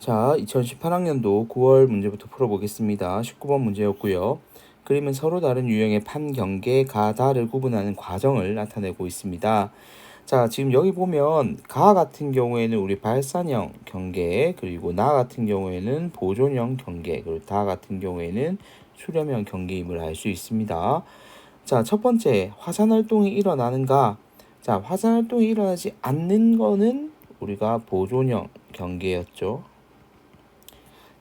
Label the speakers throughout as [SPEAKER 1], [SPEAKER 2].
[SPEAKER 1] 자, 2018학년도 9월 문제부터 풀어보겠습니다. 19번 문제였고요. 그림은 서로 다른 유형의 판경계, 가다를 구분하는 과정을 나타내고 있습니다. 자, 지금 여기 보면 가 같은 경우에는 우리 발산형 경계, 그리고 나 같은 경우에는 보존형 경계, 그리고 다 같은 경우에는 수렴형 경계임을 알 수 있습니다. 자, 첫 번째, 화산 활동이 일어나는가? 자, 화산 활동이 일어나지 않는 거는 우리가 보존형 경계였죠.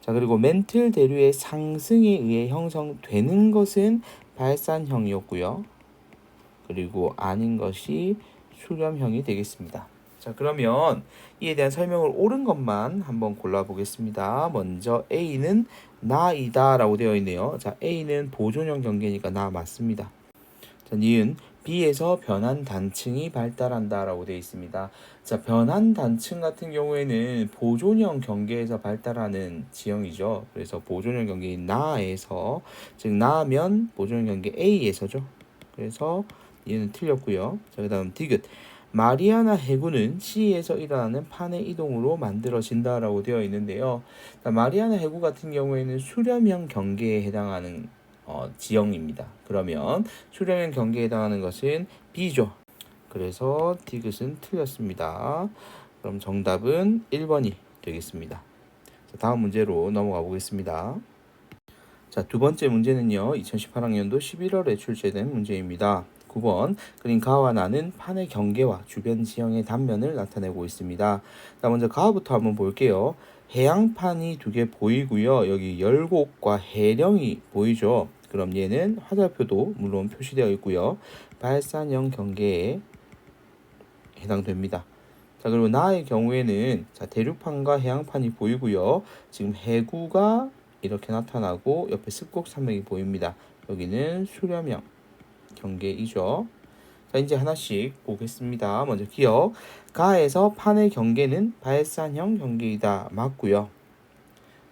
[SPEAKER 1] 자, 그리고 멘틀 대류의 상승에 의해 형성되는 것은 발산형이었고요. 그리고 아닌 것이 수렴형이 되겠습니다. 자, 그러면 이에 대한 설명을 옳은 것만 한번 골라 보겠습니다. 먼저 A는 나이다 라고 되어 있네요. 자, A는 보존형 경계니까 나 맞습니다. 자, 니은 B에서 변환 단층이 발달한다라고 되어 있습니다. 자, 변환 단층 같은 경우에는 보존형 경계에서 발달하는 지형이죠. 그래서 보존형 경계인 나에서 즉 나면 보존형 경계 A에서죠. 그래서 얘는 틀렸고요. 자, 그다음 디귿 마리아나 해구는 C에서 일어나는 판의 이동으로 만들어진다라고 되어 있는데요. 자, 마리아나 해구 같은 경우에는 수렴형 경계에 해당하는 어, 지형입니다. 그러면 수렴형 경계에 해당하는 것은 B죠. 그래서 디귿은 틀렸습니다. 그럼 정답은 1번이 되겠습니다. 자, 다음 문제로 넘어가 보겠습니다. 자, 두 번째 문제는요. 2018학년도 11월에 출제된 문제입니다. 9번 그린 가와 나는 판의 경계와 주변 지형의 단면을 나타내고 있습니다. 자, 먼저 가부터 한번 볼게요. 해양판이 두 개 보이고요. 여기 열곡과 해령이 보이죠. 그럼 얘는 화살표도 물론 표시되어 있고요. 발산형 경계에 해당됩니다. 자 그리고 나의 경우에는 자 대륙판과 해양판이 보이고요. 지금 해구가 이렇게 나타나고 옆에 습곡 산맥이 보입니다. 여기는 수렴형 경계이죠. 자 이제 하나씩 보겠습니다. 먼저 기억 가에서 판의 경계는 발산형 경계이다 맞고요.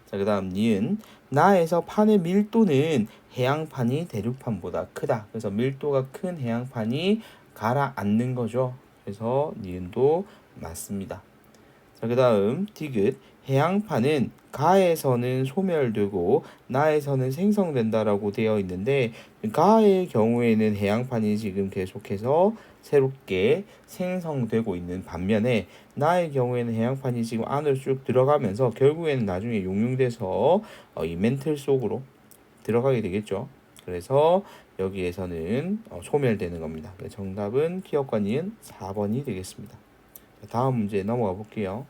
[SPEAKER 1] 자 그 다음 니은 나에서 판의 밀도는 해양판이 대륙판보다 크다. 그래서 밀도가 큰 해양판이 가라앉는 거죠. 그래서 니은도 맞습니다. 자, 그 다음 디귿 해양판은 가에서는 소멸되고 나에서는 생성된다라고 되어 있는데 가의 경우에는 해양판이 지금 계속해서 새롭게 생성되고 있는 반면에 나의 경우에는 해양판이 지금 안으로 쭉 들어가면서 결국에는 나중에 용융돼서 어, 이 멘틀 속으로 들어가게 되겠죠. 그래서 여기에서는 어, 소멸되는 겁니다. 정답은 니은 4번이 되겠습니다. 다음 문제 넘어가 볼게요.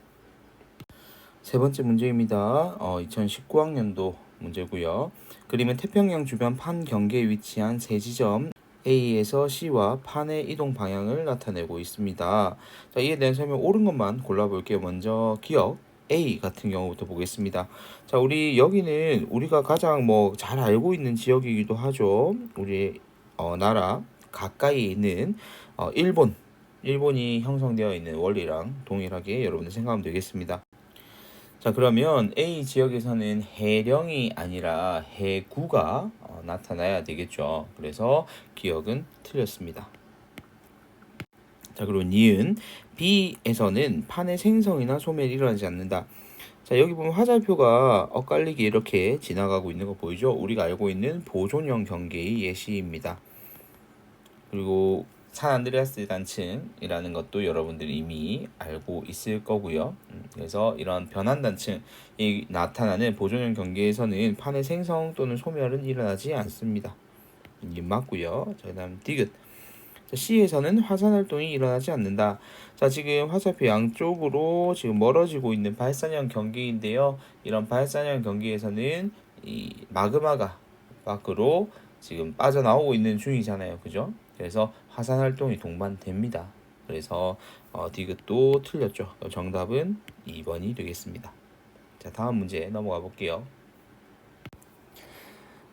[SPEAKER 1] 세 번째 문제입니다. 어, 2019학년도 문제고요. 그림은 태평양 주변 판 경계에 위치한 세 지점 A에서 C와 판의 이동 방향을 나타내고 있습니다. 자, 이에 대한 설명 옳은 것만 골라볼게요. 먼저 기억 A 같은 경우부터 보겠습니다. 자, 우리 여기는 우리가 가장 뭐 잘 알고 있는 지역이기도 하죠. 우리 어, 나라 가까이 있는 어, 일본 일본이 형성되어 있는 원리랑 동일하게 여러분들 생각하면 되겠습니다. 자 그러면 A 지역에서는 해령이 아니라 해구가 어, 나타나야 되겠죠. 그래서 기억은 틀렸습니다. 자 그리고 니은 B에서는 판의 생성이나 소멸이 일어나지 않는다. 자 여기 보면 화살표가 엇갈리게 이렇게 지나가고 있는 거 보이죠? 우리가 알고 있는 보존형 경계의 예시입니다. 그리고 산 안드레아스 단층이라는 것도 여러분들이 이미 알고 있을 거고요. 음, 그래서 이런 변환 단층이 나타나는 보존형 경계에서는 판의 생성 또는 소멸은 일어나지 않습니다. 이게 맞고요. 자, 그다음 디귿. 자, C에서는 화산 활동이 일어나지 않는다. 자, 지금 화살표 양쪽으로 지금 멀어지고 있는 발산형 경계인데요. 이런 발산형 경계에서는 이 마그마가 밖으로 지금 빠져나오고 있는 중이잖아요. 그죠? 그래서 화산 활동이 동반됩니다. 그래서 어, 디귿도 틀렸죠. 정답은 2번이 되겠습니다. 자, 다음 문제 넘어가 볼게요.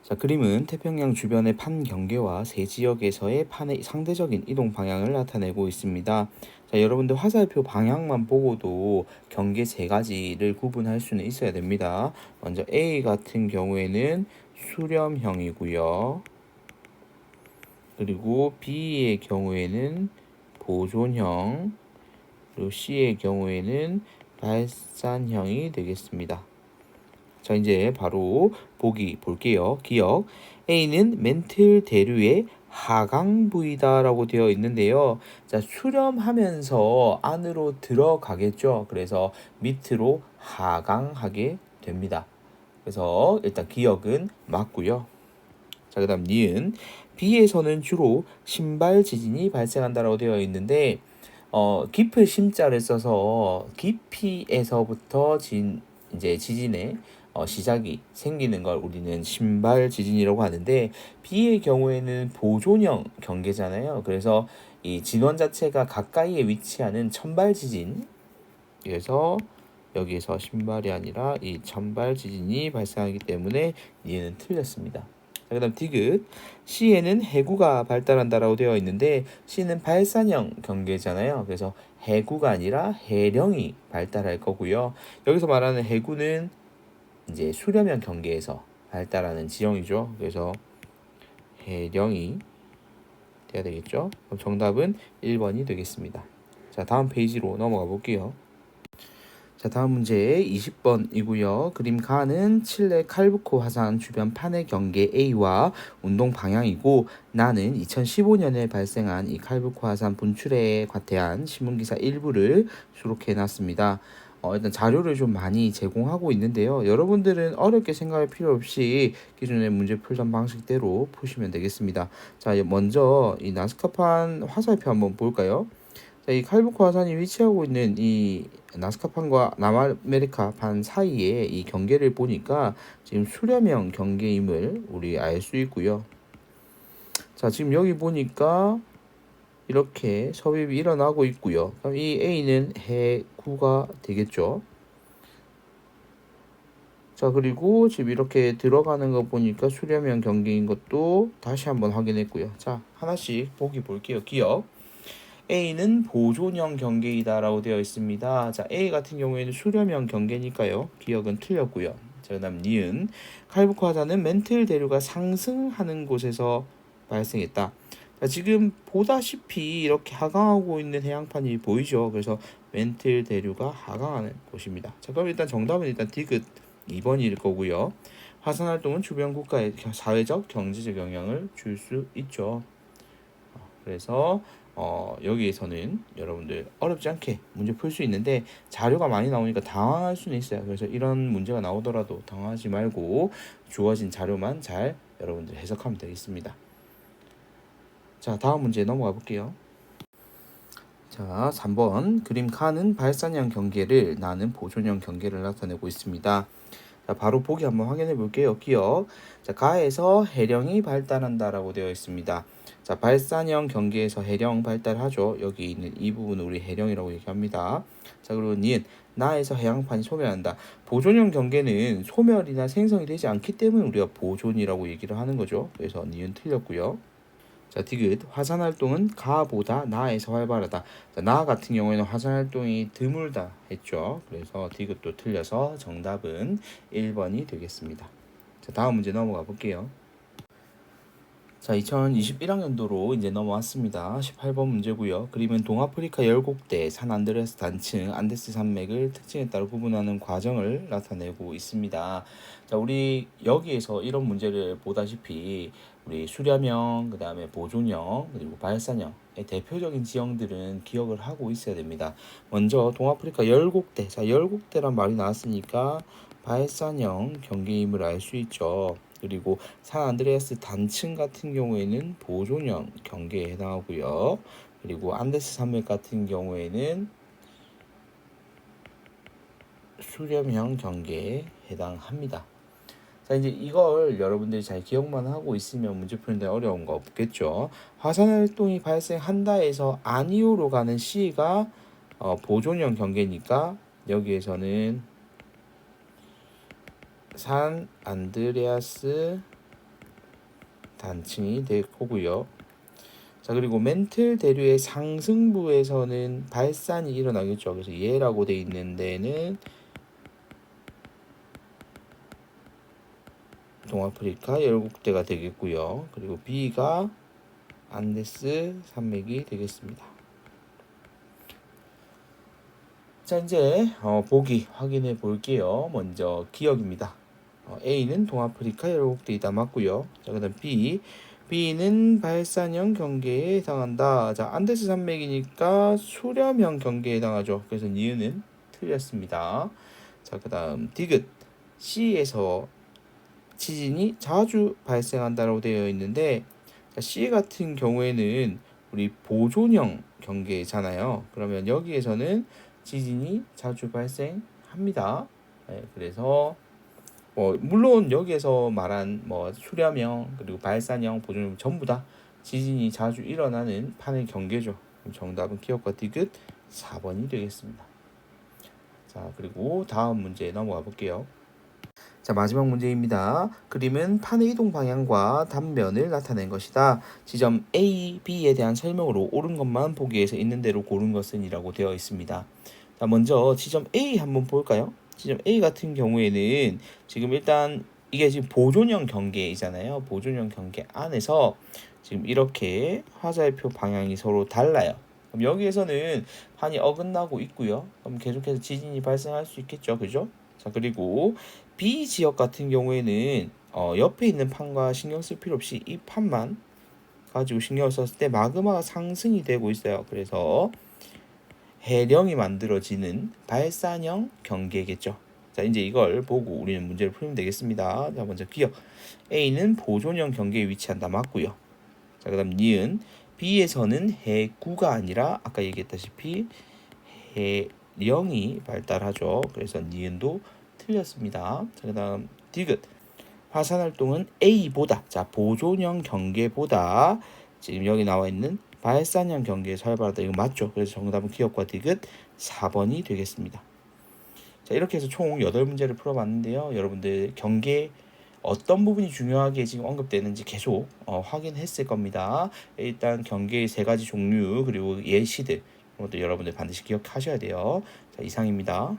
[SPEAKER 1] 자, 그림은 태평양 주변의 판 경계와 세 지역에서의 판의 상대적인 이동 방향을 나타내고 있습니다. 자, 여러분들 화살표 방향만 보고도 경계 세 가지를 구분할 수는 있어야 됩니다. 먼저 A 같은 경우에는 수렴형이고요. 그리고 B의 경우에는 보존형, 그리고 C의 경우에는 발산형이 되겠습니다. 자, 이제 바로 보기 볼게요. 기억. A는 멘틀 대류의 하강 부위다라고 되어 있는데요. 자, 수렴하면서 안으로 들어가겠죠. 그래서 밑으로 하강하게 됩니다. 그래서 일단 기억은 맞고요. 자, 그 다음 니은 B에서는 주로 신발 지진이 발생한다라고 되어 있는데 어, 깊을 심자를 써서 깊이에서부터 진 이제 지진의 어, 시작이 생기는 걸 우리는 신발 지진이라고 하는데 B의 경우에는 보존형 경계잖아요. 그래서 이 진원 자체가 가까이에 위치하는 천발 지진 그래서 여기에서 신발이 아니라 이 천발 지진이 발생하기 때문에 얘는 틀렸습니다. 자, 그다음 디귿 C에는 해구가 발달한다라고 되어 있는데 C는 발산형 경계잖아요. 그래서 해구가 아니라 해령이 발달할 거고요. 여기서 말하는 해구는 이제 수렴형 경계에서 발달하는 지형이죠. 그래서 해령이 돼야 되겠죠. 그럼 정답은 1번이 되겠습니다. 자, 다음 페이지로 넘어가 볼게요. 자, 다음 문제 20번이고요. 그림 가는 칠레 칼부코 화산 주변 판의 경계 A와 운동 방향이고 나는 2015년에 발생한 이 칼부코 화산 분출에 관대한 신문기사 일부를 수록해 놨습니다. 어, 일단 자료를 좀 많이 제공하고 있는데요. 여러분들은 어렵게 생각할 필요 없이 기존의 문제 풀던 방식대로 푸시면 되겠습니다. 자, 먼저 이 나스카판 화살표 한번 볼까요? 자, 이 칼부코 화산이 위치하고 있는 이 나스카판과 남아메리카판 사이에 이 경계를 보니까 지금 수렴형 경계임을 우리 알 수 있고요. 자, 지금 여기 보니까 이렇게 섭입이 일어나고 있고요. 그럼 이 A는 해구가 되겠죠. 자, 그리고 지금 이렇게 들어가는 거 보니까 수렴형 경계인 것도 다시 한번 확인했고요. 자, 하나씩 보기 볼게요. 기억. A는 보존형 경계이다라고 되어 있습니다. 자, A 같은 경우에는 수렴형 경계니까요. 기억은 틀렸고요. 자, 그다음 니은 칼부코 화산은 멘틀 대류가 상승하는 곳에서 발생했다. 자, 지금 보다시피 이렇게 하강하고 있는 해양판이 보이죠. 그래서 멘틀 대류가 하강하는 곳입니다. 자, 그럼 일단 정답은 일단 디귿 2번일 거고요. 화산 활동은 주변 국가에 사회적, 경제적 영향을 줄 수 있죠. 어, 그래서 어, 여기에서는 여러분들 어렵지 않게 문제 풀 수 있는데 자료가 많이 나오니까 당황할 수는 있어요. 그래서 이런 문제가 나오더라도 당황하지 말고 주어진 자료만 잘 여러분들 해석하면 되겠습니다. 자, 다음 문제 넘어가 볼게요. 자, 3번 그림 칸은 발산형 경계를 나는 보존형 경계를 나타내고 있습니다. 자, 바로 보기 한번 확인해 볼게요. 기억. 자, 가에서 해령이 발달한다라고 되어 있습니다. 자, 발산형 경계에서 해령 발달하죠. 여기 있는 이 부분을 우리 해령이라고 얘기합니다. 자, 그리고 니은 나에서 해양판이 소멸한다. 보존형 경계는 소멸이나 생성이 되지 않기 때문에 우리가 보존이라고 얘기를 하는 거죠. 그래서 니은 틀렸고요. 자, 디귿 화산 활동은 가보다 나에서 활발하다. 자, 나 같은 경우에는 화산 활동이 드물다 했죠. 그래서 디귿도 틀려서 정답은 1번이 되겠습니다. 자, 다음 문제 넘어가 볼게요. 자, 2021학년도로 이제 넘어왔습니다. 18번 문제고요. 그림은 동아프리카 열곡대 산 안드레스 단층 안데스 산맥을 특징에 따라 구분하는 과정을 나타내고 있습니다. 자, 우리 여기에서 이런 문제를 보다시피 우리 수렴형, 그 다음에 보존형, 그리고 발산형의 대표적인 지형들은 기억을 하고 있어야 됩니다. 먼저 동아프리카 열곡대, 자 열곡대란 말이 나왔으니까 발산형 경계임을 알 수 있죠. 그리고 산 안드레아스 단층 같은 경우에는 보존형 경계에 해당하고요. 그리고 안데스 산맥 같은 경우에는 수렴형 경계에 해당합니다. 자 이제 이걸 여러분들이 잘 기억만 하고 있으면 문제 푸는데 어려운 거 없겠죠. 화산 활동이 발생한다에서 아니오로 가는 C가 어, 보존형 경계니까 여기에서는 산 안드레아스 단층이 될 거고요. 자 그리고 멘틀 대류의 상승부에서는 발산이 일어나겠죠. 그래서 얘라고 돼 있는 데는 동아프리카 열국대가 되겠고요. 그리고 B가 안데스 산맥이 되겠습니다. 자 이제 어, 보기 확인해 볼게요. 먼저 기억입니다. 어, A는 동아프리카 여러국대이다 맞고요. 자 그다음 B B는 발산형 경계에 해당한다. 자 안데스 산맥이니까 수렴형 경계에 해당하죠. 그래서 니은은 틀렸습니다. 자 그다음 디귿 C에서 지진이 자주 발생한다고 되어 있는데 자, C 같은 경우에는 우리 보존형 경계잖아요. 그러면 여기에서는 지진이 자주 발생합니다. 네, 그래서 뭐 물론 여기에서 말한 뭐 수렴형 그리고 발산형 보존형 전부 다 지진이 자주 일어나는 판의 경계죠. 정답은 기억과 디귿 4번이 되겠습니다. 자 그리고 다음 문제 넘어가 볼게요. 자 마지막 문제입니다. 그림은 판의 이동 방향과 단면을 나타낸 것이다. 지점 A, B에 대한 설명으로 옳은 것만 보기에서 있는 대로 고른 것은이라고 되어 있습니다. 자 먼저 지점 A 한번 볼까요? 지점 A 같은 경우에는 지금 일단 이게 지금 보존형 경계이잖아요. 보존형 경계 안에서 지금 이렇게 화살표 방향이 서로 달라요. 그럼 여기에서는 판이 어긋나고 있고요. 그럼 계속해서 지진이 발생할 수 있겠죠. 그죠? 자 그리고 B 지역 같은 경우에는 어, 옆에 있는 판과 신경 쓸 필요 없이 이 판만 가지고 신경을 썼을 때 마그마가 상승이 되고 있어요. 그래서 해령이 만들어지는 발산형 경계겠죠. 자 이제 이걸 보고 우리는 문제를 풀면 되겠습니다. 자 먼저 기억 A는 보존형 경계에 위치한다 맞고요. 자 그 다음 니은 B에서는 해구가 아니라 아까 얘기했다시피 해령이 발달하죠. 그래서 니은도 틀렸습니다. 자 그 다음 디귿 화산 활동은 A보다 자 보존형 경계보다 지금 여기 나와 있는 발산형 경계에 설발하다 이거 맞죠? 그래서 정답은 기억과 디귿 4번이 되겠습니다. 자 이렇게 해서 총 8문제를 풀어봤는데요. 여러분들 경계 어떤 부분이 중요하게 지금 언급되는지 계속 어, 확인했을 겁니다. 일단 경계의 세 가지 종류 그리고 예시들 여러분들 반드시 기억하셔야 돼요. 자 이상입니다.